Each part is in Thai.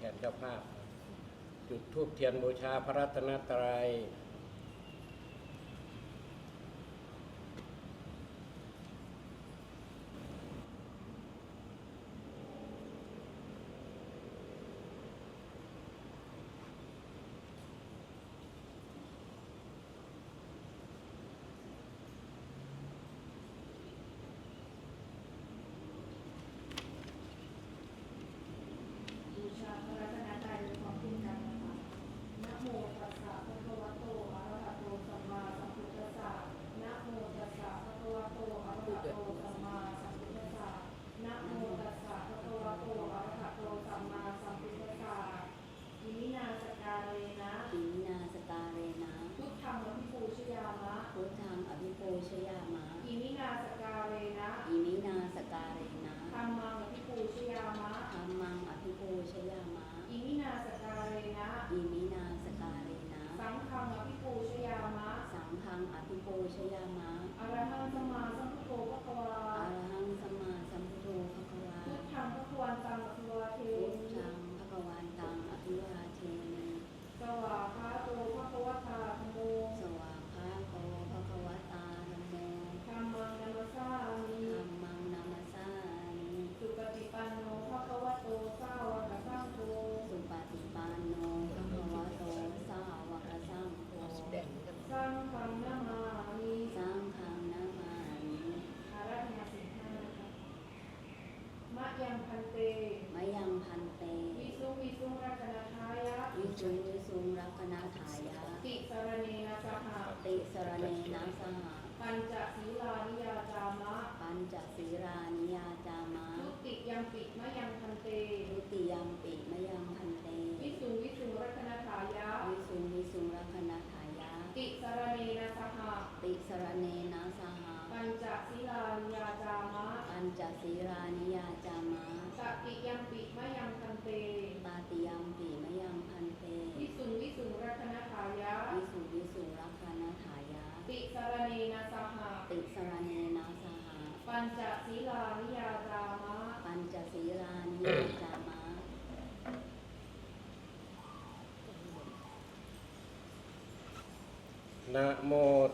แทนเจ้าภาพ จุดทูบเทียนบูชาพระรัตนตรัยด้วยความคุ้มกันนะคะนะโมตัสสะภะคะวะโตอะระหะโตสัมมาสัมพุทธัสสะนะโมตัสสะภะคะวะโตอะระหะโตสัมมาสัมพุทธัสสะนะโมตัสสะภะคะวะโตอะระหะโตสัมมาสัมพุทธัสสะอิมินาสการเรนะ อิมินาสการเรนะ พุทธังอภิปูชยามะ พุทธังอภิปูชยามะ อิมินาสการเรนะ อิมินาสการเรนะ ธัมมังอภิปูชยามะ ธรรมังอภิปูชยามะ อิมินาสการเรนะ อิมินาสการเรนะ สังฆังอภิปูชยามะ สังฆังอภิปูชยามะ อรหังสัมมาสัมพุทโธพระควา อรหังสัมมาสัมพุทโธภะคะวา พุทธังพระควรตังอภิวาเท พุท มิ ธังภะคะวันตังอภิวาเทมิ สวาคาโตพระควตาธรรมโม สวากขาโตภะคะวตาธัมโม ธรรมังนัมสสามิ ธัมมังนามัสสามิ สุปฏิปันโนพระควโตสาวกสังโฆ สุปฏิปันโนภะคะวะโตสาวกสังโฆ สังฆังนามามิ สังฆังนามามิ อารัธนาสิงห้านะคะมะยังพันเต มะยังพันเต วิสุงวิสุงรัตนทายะ วิ จุงวิสุงรักนาถายะ ติสรเนนะสหะติสรเนนะสหะปัญจศีลานิยาจามะ ปัญจศีรานิยาจามะทุติยังปิมะยังพันเตทุติยมปิมะยังพันเต วิสุงวิสุงรัตนทายะ วิสุงวิสุงรักนาถายะ ติสรเนนะสหะติสรเนนะสหะปัญจศีลานิยาจามะ ปัญจศีรานิยาจามะ สติยังปิมะยังพันเต ตาติยมปิมะยังพันเต วิสุงวิสุงรัตนทายะ วิสุงวิสุงรักนาถายะ ติสรเนนะสหะ ติสรเนนะสหะ ปัญจศีลานิยาจามะ ปัญจศีรานิยาจามะ นะโม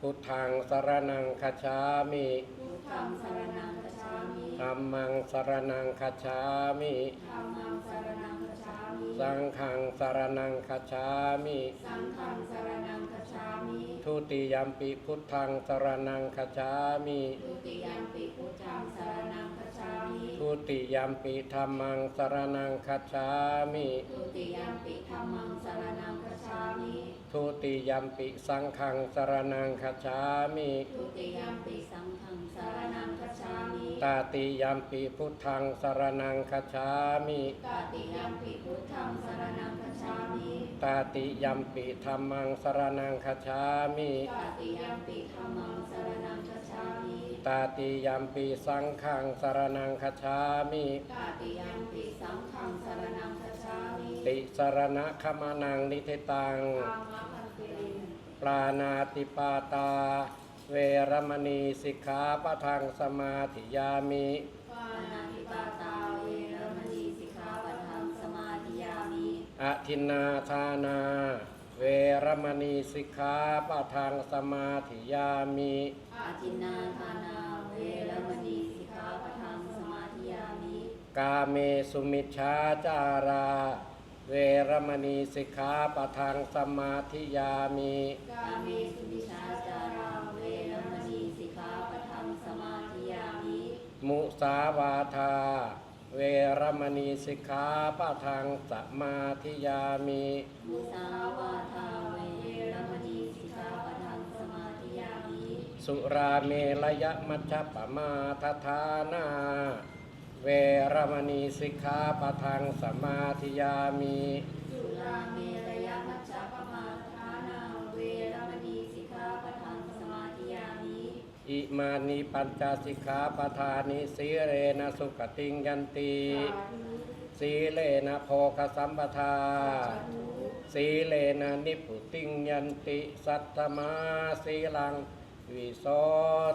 พุทธังสรนังคัจฉามิพุทธังสรณังคัจฉามิธัมมังสรนังคัจฉามิธัมมังสรณังคัจฉามิ สังฆังสรนังคัจฉามิ สังฆังสรณังคัจฉามิ ทุติยัมปิพุทธังสรนังคัจฉามิทุติยัมปิพุทธังสรณังคัจฉามิทุติยัมปิธัมมังสรนังคัจฉามิทุติยัมปิธัมมังสรณังคัจฉามิทุติยัมปิสังฆังสรนังคัจฉามิทุติยัมปิสังฆังสารนังคัจฉามิตาติยัมปิพุทธังสรนังคัจฉามิตาติยัมปิพุทธังสารนังคัจฉามิตาติยัมปิธัมมังสรนังคัจฉามิตาติยัมปิธัมมังสารนังคัจฉามิตาติยัมปิสังฆังสรนังคัจฉามิตาติยัมปิสังฆังสารนังคัจฉามิติสรณะขมานังนิเทตังกามะพันเตปรานาติปาตา เวรมณีสิกขาปะทังสมาธิยามิปานาติปาตาเวรมณีสิกขาปะทังสมาธิยามิ อทินนาทานา เวรมณีสิกขาปะทังสมาธิยามิอาทินนาทานาเวรมณีสิกขาปะทังสมาธิยามิ กาเมสุมิชฌาจารา เวรมณีสิกขาปะทังสมาธิยามิกาเมสุมิชาจาราเวรมณีสิกขาปะทังสมาธิยามิ มุสาวาทา เวรมณีสิกขาปะทังสมาธิยามิมุสาวาทาเวรมณีสิกขาปะทังสมาธิยามิสุราเมรยมัชฌปปมาทฐานาเวเวรมณีสิกขาปะทังสมาธิยามิสุราเมร มานิปัญจสิกขาปทานิสีเรนะสุขติงยันติสีเลนะโภคสัมปทา สีเลนะนิพุติงยันติ สัทธมาสีลัง วิโส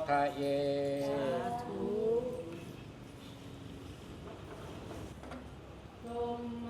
ทะเยลม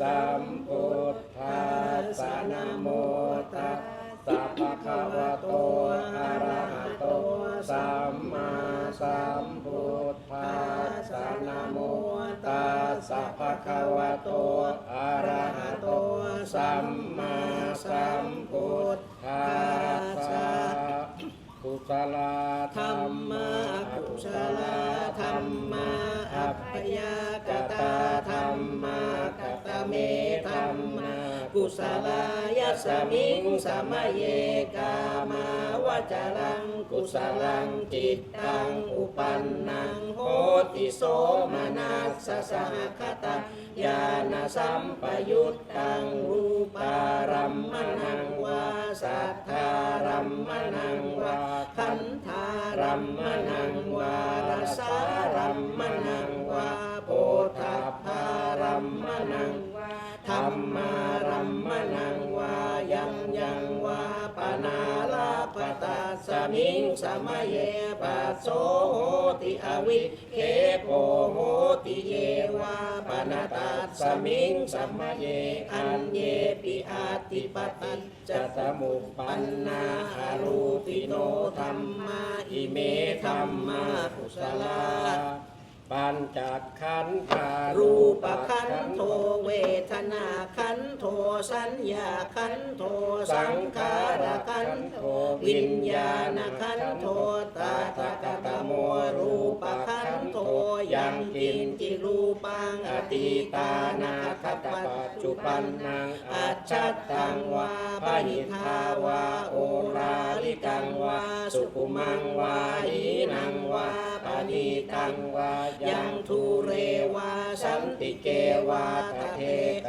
สัมพุทธัสสะนะโมตัสสะภะคะวะโตอะระหะโตสัมมาสัมพุทธัสสะนะโมตัสสะภะคะวะโตอะระหะโตสัมมาสัมพุทธัสสะกุศลธรรมะกุศลธรรม กุศลายัสมิงสมะเยกามาวจรังกุศลังจิตตังอุปันนังโหติโสมนัสสะสหคตังญาณสัมปยุตตังรูปารัมมนังวาสัทธารัมมนังวาขันธารัมมนังวารสารัมมนังวาโพธา มารัมมนังวายังยังวาปนาลาปตาสมิงสมะเยปัสโสโหติอวิเคโปโหติเยวาปนาตัสมิงสมะเยอันเยปิอาติปติจจสมุปปันนาอารูปิโนธรรมาอิเมธรรมากุศลา ปัญจขันธารูปขันโทเวทนาขันโทสัญญาขันโทสังขารขันโทวิญญาณขันโทตาตากตโมรูปขันโทยังกินจิรูปังอติตานาคตปัจจุปันนังอัจฉตังวาปหิทาวาโอราลิกังวาสุขุมังวาหีนังวา ปณิตังวายังทุเรวาสันติเกวาตเท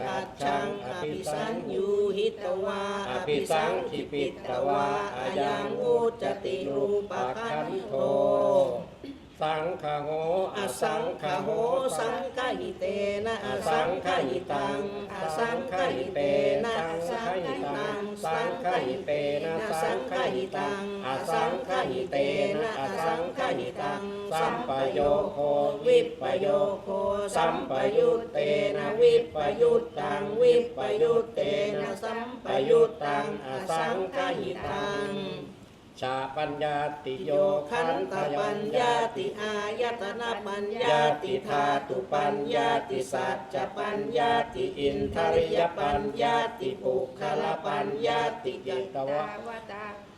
กัจฉังอภิสัญยูหิตวาอภิสังขิปิตวาอายังอุจติรูปขันโทสังฆโหอสังขโห สังฆหิเตนะอสังฆหิตังอสังฆหิเตนะสังฆหิตัง สังฆหิเตนะสังฆหิตังอสังฆหิเตนะอสังฆหิตัง สัมปโยโควิปโยโค สัมปยุตเตนะวิปยุตตังวิปยุตเตนะสัมปยุตตังอสังฆหิตัง ชาปัญญาติโยคันตปัญญาติอายตนะปัญญาติธาตุปัญญาติสัจจปัญญาติอินทริยปัญญาติปุคละปัญญาติยตวะ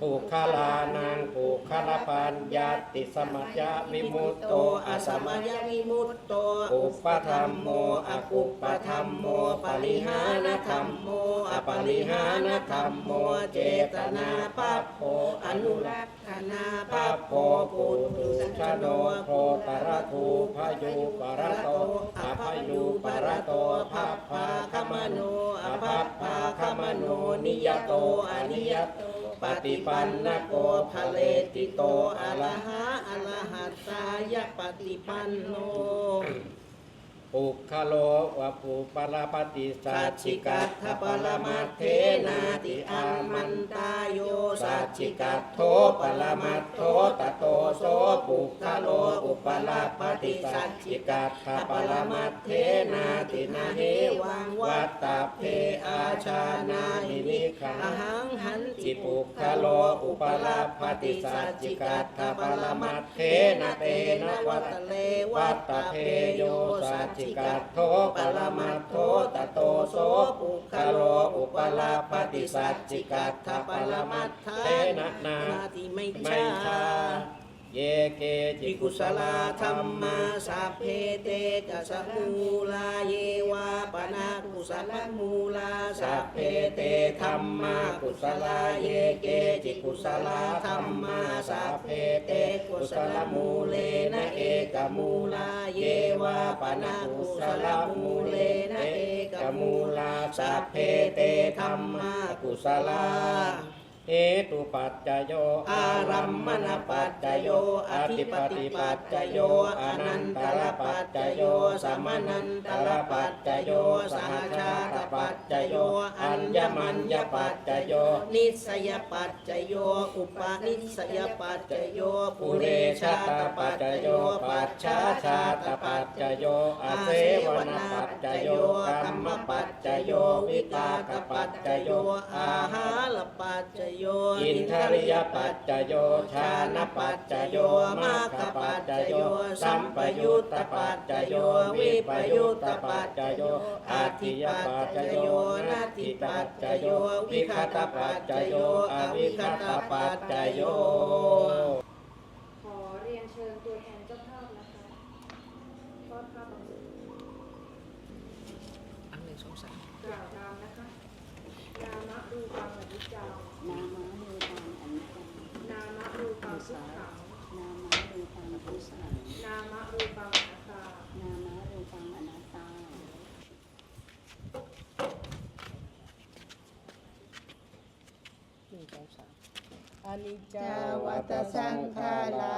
ปุคลานังปุคลปัญญาติสมัจจวิมุตโตอสมัยวิมุตโตอุปธรรมโมอกุปธรรมโมปริหานธรรมโมอปริหานธรรมโมเจตนาปัปโพอนุรักษนาปัปโพปุตุชโนโพตระทูพายุปรโตอภายุปรโตภัพพาคมโนอภัพพาคมโนนิยโตอนิยโต ปฏิปันนโกภะเลติโตอะระหะอะระหัตตายะปฏิปันโน ปุคโลวะปุปลาปฏิสัจจิกัตถปรมัตเทนาติอัอัมมมัมันตาโยโยสัจจิกัตโทปรมัตโทตโตโสปุคโลอุปปลาลาปฏิสัจจิกัตถปรมัตเทนาตินาเฮวังวัตตาเพอาชาชานานาหิหินินิคัคังหังหันติปุคโลอุปปลาลาปฏิสัจจิกัตถปรมัตเทนะนะเตนะวัตเลวัตตตะตาเพโยสัสัจจจิกัตโทปปรมัตโทตโตโสปุคโลอุปลาลาปฏิสัจจิกัตถปปรมัมัตเทเทนะนะนานาติไม่ไม่ชา เยเกจิกุสลาลาธรรมามาสัพเพเตจะสะมูลาเยวาปนากุสลมูลาสัพเพเตธรรมากุสลาเยเกจิกุสลาธรรมาสัพเพเตกุสลมูเลนะเอกมูลาเยวาปนากุสลมูเลนะเอกมูลาสัพเพเตธรรมากุสลา เหตุปัจจโย อารัมมณปัจจโย อธิปติปัจจโย อนันตรปัจจโย สมนันตรปัจจโย สหชาตปัจจโย อัญญมัญญปัจจโย นิสยปัจจโย อุปนิสยปัจจโย ปุเรชาตปัจจโย ปัจฉาชาตปัจจโยอาเสวนาปัจจโยกรรมปัจจโย วิตากปัจจโย อาหารปัจจโยอินทริยปัจจโยชานะปัจจโยมาคปัจจโย สัมปยุตตปัจจโย วิปยุตตปัจจโยอาทิยปัจจโยนาทิปัจจโย วิคตปัจจโย อวิคตปัจจโย ขอเรียนเชิญตัวแทนเจ้าภาพนะคะทอดภาพบางส่วนอันหนึ่งสองสามกล่าวนามนะคะ นามะรูปังอนิจจังนามาดูปังอันจังนามะรูปังทุกขังนามาดูปังผู้สังนามะรูปังอนัตตานามาดูปังอนัตตาหนึ่งสองสามอนิจจาวัตสังขารา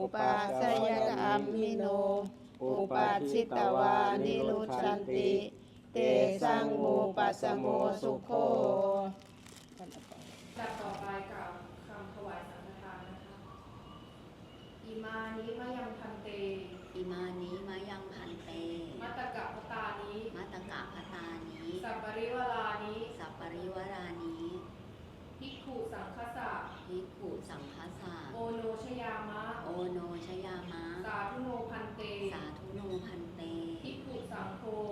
อุปาสยกรรมิโน อุปาชิตวานิรุชันติ เตสังโมปัสสโมสุโคจากต่อไปกล่าวคำถวายสังฆทานนะคะอิมานิมะยังพันเต อิมานิมายังพันเต มัตตกะพตานิมัตตกะพตานิสัปปริวลานิสัปปริวรานิภิกขุสังคสะภิกขุสังฆาสาโอโนชยามะ โอโนชยามะ สาธุโนพันเต สาธุโนพันเตภิกขุสังโฆภิกขุ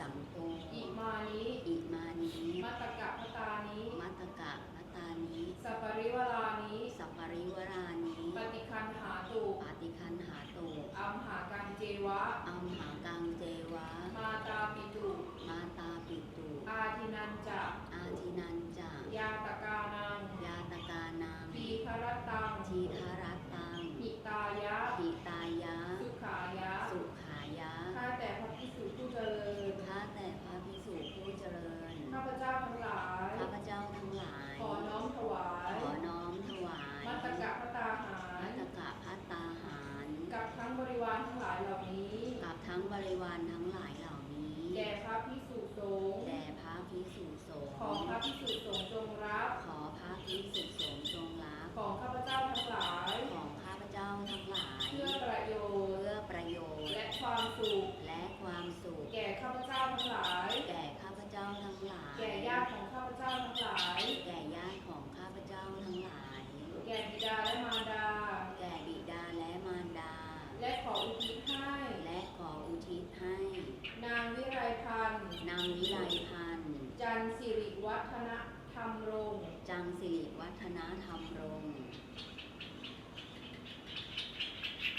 สังโฆอิมานิอิมานิมัตตกะพตานิมัตตกะพตานิสัปปริวลานิ สัปปริวรานิ ปฏิคันหาตุ ปาติคันหาตุ อัมหากังเจวะ อัมหากังเจวะ มาตาปิตุ มาตาปิตุ อาทินันจะ อาทินันจายาตกานัง ยาตกานัง ทีครตัง ทีคารัตตัง หิตายะ หิตายะ สุขายะ สุขายะ ข้าแต่พระพิสุผู้เจริญ ข้าแต่พระภิกษุผู้เจริญ ข้าพเจ้าทั้งหลาย ข้าพเจ้าทั้งหลาย ขอน้อมถวาย ขอน้อมถวาย มัตตกะพตาหา มั ร ตตกะพัตตาหาร กับทั้งบริวารทั้งหลายเหล่านี้ กับทั้งบริวารทั้งหลายเหล่านี้ แก่พระพิสุสงฆ์ แด่พระภิกษุสงฆ์ ขอพระพิสุสงฆ์จงรับ ขอพระภิกษุสงฆ์จงรับ ของข้าพเจ้าทั้งหลาย ของข้าพเจ้าทั้งหลาย เพื่อประโยชน์ เพื่อประโยชน์ และความสุข และความสุข แก่ข้าพเจ้าทั้งหลาย แก่ข้าพเจ้าทั้งหลาย แก่ญาติของข้าพเจ้าทั้งหลาย แก่ญาติของข้าพเจ้าทั้งหลาย แก่บิดาและมารดา แก่บิดาและมารดา และขออุทิศให้ และขออุทิศให้ นางวิไลพันธ์ นางวิไลพันธ์ จันสิริวัฒนธรรมรงค์ จังสิริวัฒนธรรมรงค์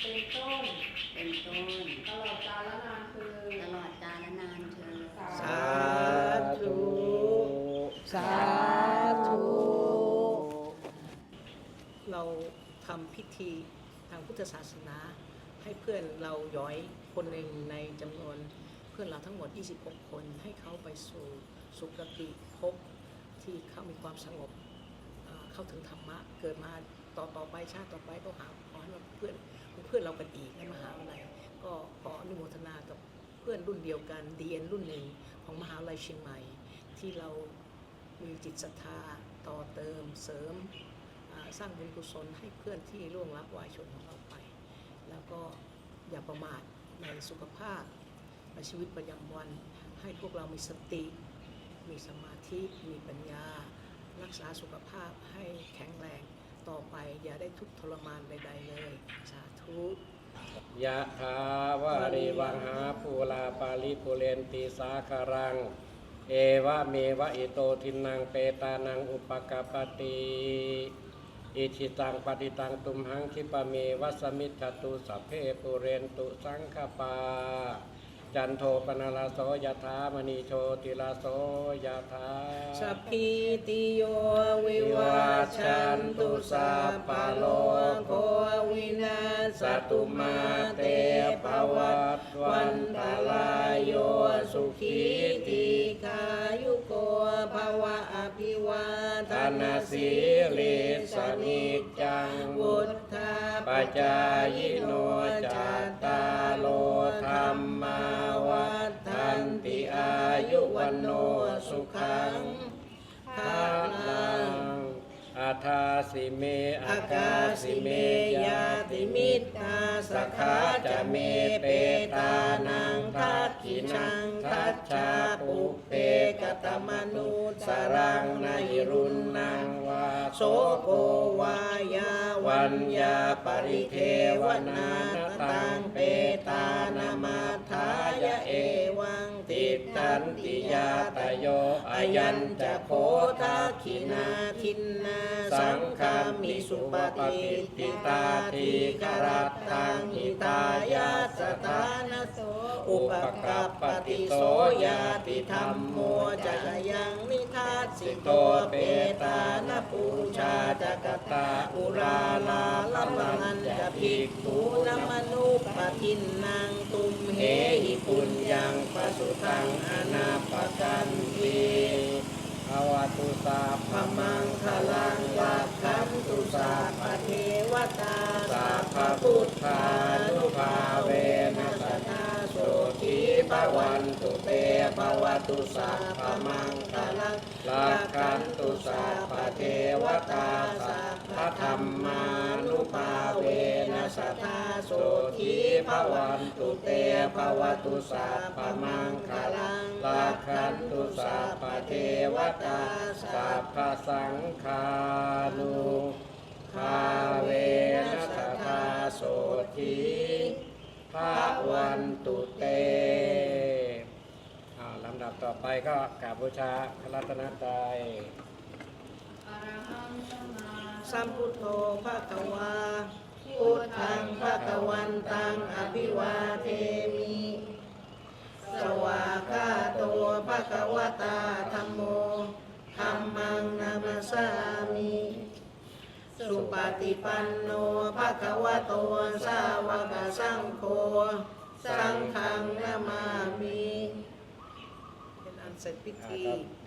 เป็นต้น เป็นต้น ตลอดกาลนานคือ ตลอดกาลนานเธอญ สาธุ สาธุ เราทำพิธีทางพุทธศาสนา ให้เพื่อนเราย้อยคนหนึ่งในจำนวนเพื่อนเราทั้งหมด 26 คน ให้เขาไปสู่สุคติภพที่เขามีความสงบเเข้าถึงธรรมะ เกิดมาต่อต่อไปชาติต่อไปก็หาขอให้เพื่อนเพื่อนเรากันอีกในมหาวิทยาลัยก็ขออนุโมทนากับเพื่อนรุ่นเดียวกัน DN รุ่นหนึ่งของมหาวิทยาลัยเชียงใหม่ ที่เรามีจิตศรัทธาต่อเติมเสริมสร้างบุญกุศลให้เพื่อนที่ล่วงลับวายชนของเรา แล้วก็อย่าประมาทในสุขภาพในชีวิตประจำวัน ให้พวกเรามีสติ มีสมาธิ มีปัญญา รักษาสุขภาพให้แข็งแรงต่อไปอย่าได้ทุกข์ทรมานใดๆเลย สาธุยะถาวาริวังหาภูลาปาลิปุเรนติสาคารัง เอวะเมวะอิโตทินังเปตานังอุปกปปติ อิชิตังปฏิตังตุมหังคิปะเมวัสมิจตุสัพเพปุเรนตุสังคปา จันโทปนาลาโสยถามณีโชติลาโสยถาสัพพิติโยวิวัชชันตุสัพพะโลกโควิน สตุมาเตภวัตวันตรายโยสุขีติกายุโกภวะอภิวาทนาสีลิสนิจังวุฒธาปัจายโนจัตตาโลธรรมาวัฏันติอายุวันโนสุขังภาลัง ทาสิเมอากอากาาสิเมยาติมิตาสขาจะเมเมเปตานังทัทัตตขินังทัตชาชาปุเปกตมนุสรังนนหิรุนนนันังวาโสโกวายาวัญญาปริเทวนาตตังเปตานามาทายะเอวังติตันติยาตโยอายัญจะโคทักขินาทินนาสังคามิสุปฏิติตาทีกรัตตังหิตายาสถานโสอุปกัปปติโสยาติธรรมโมจะยังนิทัสสิโตเปตานปูชาจักตาอุราลาลมันจะภิกขุนมนุปทินนางตุมเหหิปุญญังปสุตังอนาปกันทีภาวตุสาพพมังคลังวัดขันตุสาปเทวตาสาพพุทธานุภาเวนัสตาโสทีภวันตุเตภวตุสาพมังคลังลักขันตุสาพเทวตาสัพพธรรมา สตาโสทีภวันตุเตภวตุสาพมังคลังลักขันตุสาพเทวตาสัพพสังฆานุภาเวนัสตาโสทีภวันตุเตอ่าลำดับต่อไปก็กราบบูชาพระรัตนตรัยอะระหังสัมมาสัมพุทโธภะคะวา พุทธังภะคะวันตังอภิวาเทมิ สวากขาโตภะคะวตาธัมโมธัมมังนามัสสามิ สุปฏิปันโนภะคะวะโตสาวกสังโฆ สังฆังนามามิ เป็นอันเสร็จพิธีอ่าครับ